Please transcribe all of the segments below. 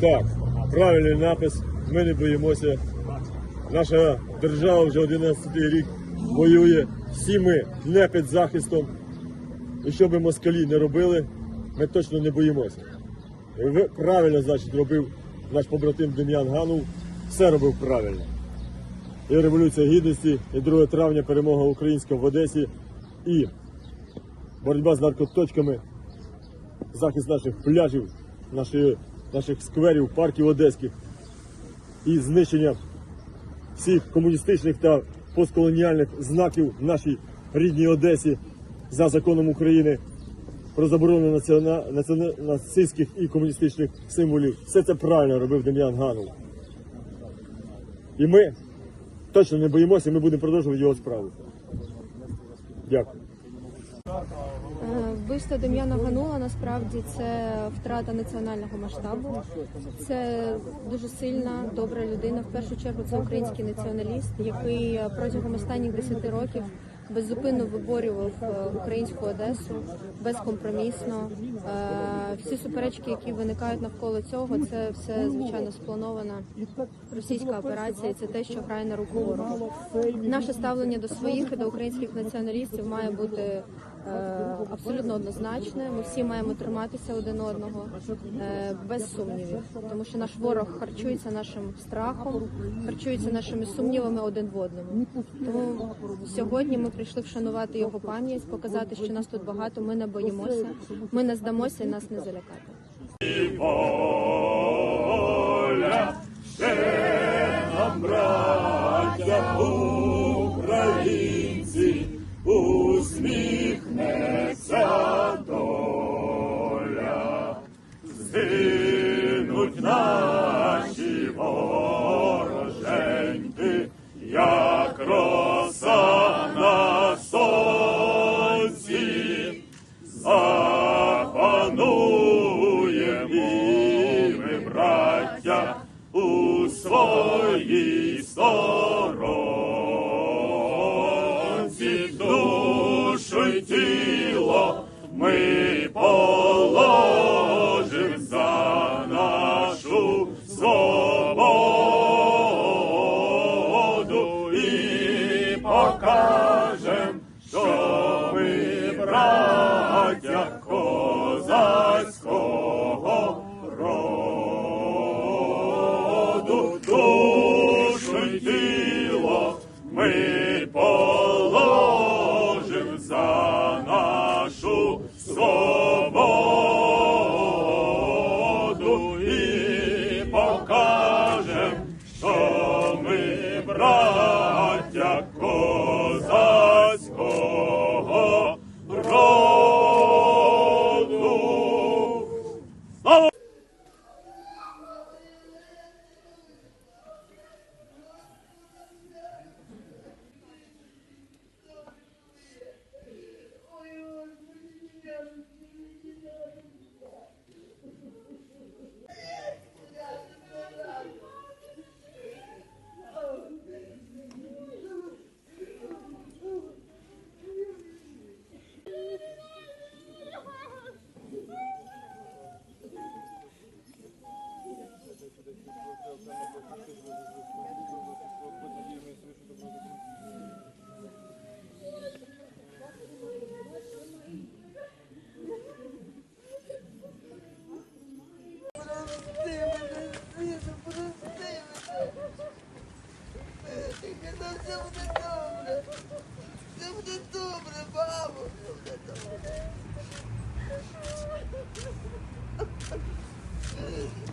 Так, правильний напис. Ми не боїмося. Наша держава вже 11 рік воює. Всі ми не під захистом. І що би москалі не робили, ми точно не боїмося. І ви правильно, значить, робив наш побратим Дем'ян Ганов. Все робив правильно. І Революція Гідності, і 2 травня перемога українська в Одесі, і боротьба з наркоточками, захист наших пляжів, нашої, наших скверів, парків одеських і знищення всіх комуністичних та постколоніальних знаків в нашій рідній Одесі за законом України про заборону націона... нацистських і комуністичних символів. Все це правильно робив Дем'ян Ганов. І ми точно не боїмося, ми будемо продовжувати його справу. Дякую. Вбивство Дем'яна Ганула насправді це втрата національного масштабу. Це дуже сильна, добра людина. В першу чергу це український націоналіст, який протягом останніх 10 років беззупинно виборював е, українську Одесу безкомпромісно. Е, Всі суперечки, які виникають навколо цього, це все звичайно спланована російська операція. Це те, що грає на руку ворогу. Наше ставлення до своїх і до українських націоналістів має бути абсолютно однозначне. Ми всі маємо триматися один одного е, без сумнівів, тому що наш ворог харчується нашим страхом, харчується нашими сумнівами один в одному. Тому сьогодні ми прийшли вшанувати його пам'ять, показати, що нас тут багато. Ми не боїмося, ми не здамося і нас не залякати. Воля ще браття доля. Згинуть наші вороженьки, як роса на сонці. Запануєм і ми, браття, у своїй сторонці, браття все буде добре. Все буде добре, мамо, все буде добре.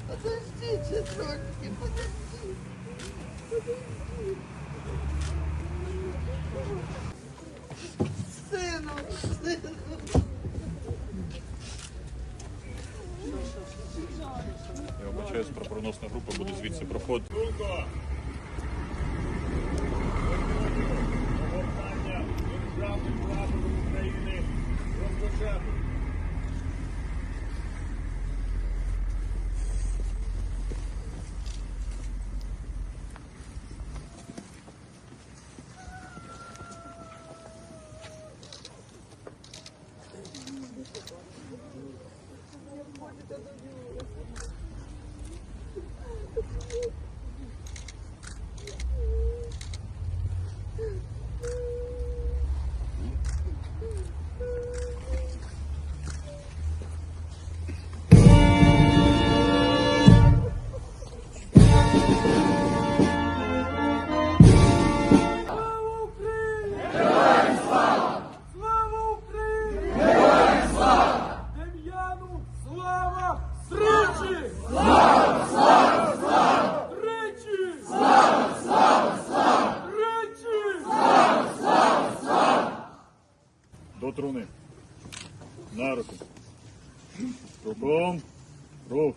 Подожди ще трошки, подожди. Подожди. Сину, сину. Я вибачаюсь, прапороносна група буде звідси проходити. Тричі! Слава! Слава! Слава! Тричі! Слава! Слава! Слава! Тричі! Слава! Слава! Слава! До труни. На руку. Руком. Рух.